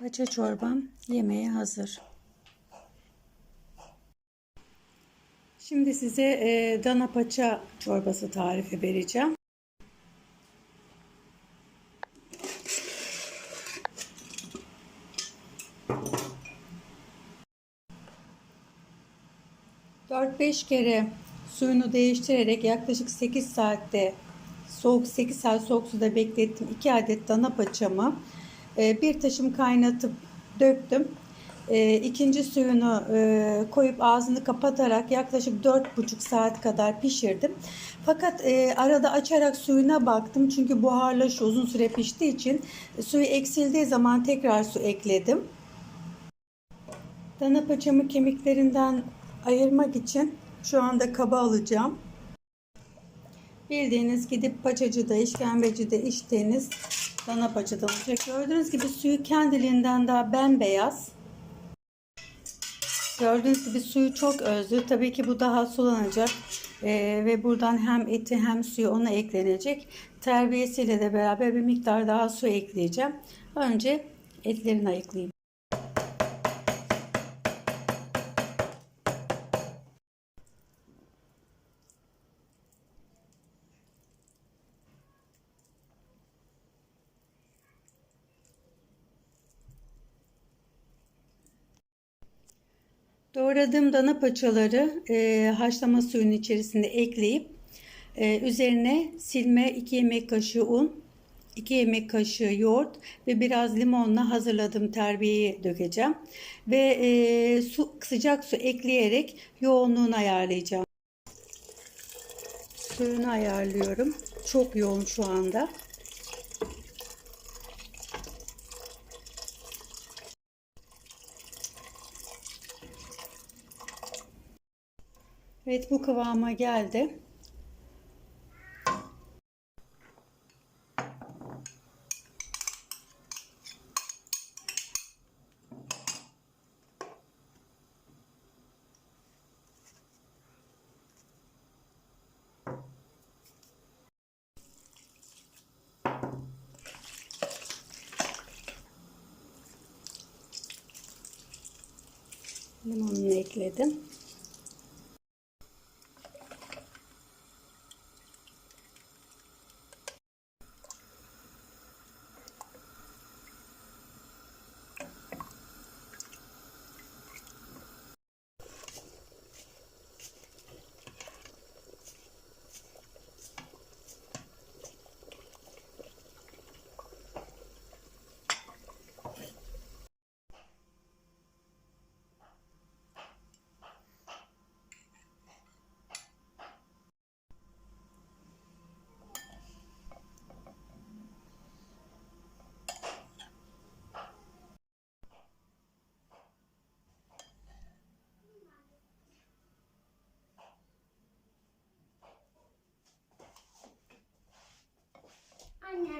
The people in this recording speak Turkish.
Paça çorbam yemeğe hazır. Şimdi size e, dana paça çorbası tarifi vereceğim. ...4-5 kere suyunu değiştirerek yaklaşık 8 saatte soğuk 8 saat soğuk suda beklettim. 2 adet dana paçamı e, bir taşım kaynatıp döktüm. E, ikinci suyunu e, koyup ağzını kapatarak yaklaşık 4,5 saat kadar pişirdim. Fakat e, arada açarak suyuna baktım. Çünkü buharlaşı uzun süre piştiği için suyu eksildiği zaman tekrar su ekledim. Dana paçamı kemiklerinden ayırmak için şu anda kaba alacağım. Bildiğiniz gidip paçacıda, işkembecide içtiğiniz dana paçadan olacak. Gördüğünüz gibi suyu kendiliğinden daha bembeyaz. Gördüğünüz gibi suyu çok özlü. Tabii ki bu daha sulanacak. Ee, ve buradan hem eti hem suyu ona eklenecek. Terbiyesiyle de beraber bir miktar daha su ekleyeceğim. Önce etlerini ayıklayayım. Doğradığım dana paçaları e, haşlama suyunun içerisinde ekleyip e, üzerine silme 2 yemek kaşığı un, 2 yemek kaşığı yoğurt ve biraz limonla hazırladığım terbiyeyi dökeceğim. Ve e, su, sıcak su ekleyerek yoğunluğunu ayarlayacağım. Suyunu ayarlıyorum. Çok yoğun şu anda. Evet bu kıvama geldi. Limonunu ekledim.